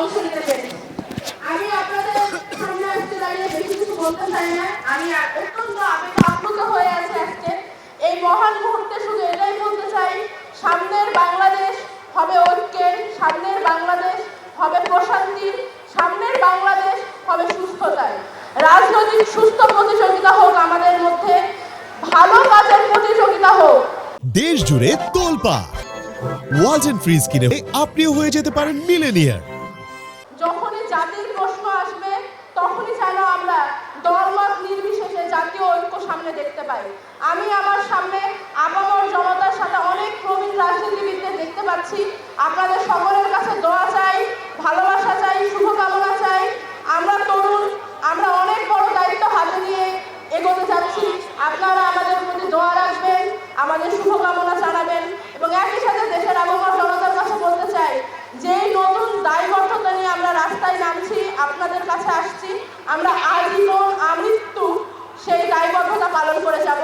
অংশ নিতে পেরেছি আমি আপনাদের সামনে আজকে দাঁড়িয়ে বেশি কিছু বলতে চাই না। আমি অত্যন্ত আবেগ আপ্লুত হয়ে আছি আজকে। এই মহান মুহূর্তে শুধু এটাই বলতে চাই, সামনের বাংলাদেশ হবে ঐক্যের, সামনের বাংলাদেশ হবে প্রশান্তির, সামনের বাংলাদেশ হবে সুস্থতার। রাজনৈতিক সুস্থ প্রতিযোগিতা হোক আমাদের মধ্যে, ভালো কাজের প্রতিযোগিতা হোক। দেশ জুড়ে তোলপা ওয়ালটন ফ্রিজ কিনে আপনিও হয়ে যেতে পারেন মিলেনিয়ার জাতির প্রশ্ন আসবে, তখনই যেন আমরা দলমত নির্বিশেষে জাতীয় ঐক্য সামনে দেখতে পাই। আমি আমার সামনে আপামর জনতার সাথে অনেক প্রবীণ রাজনীতিবিদদের দেখতে পাচ্ছি। আপনাদের সকলের কাছে দোয়া আজীবন আমৃত্যু সেই দায়বদ্ধতা পালন করে যাব।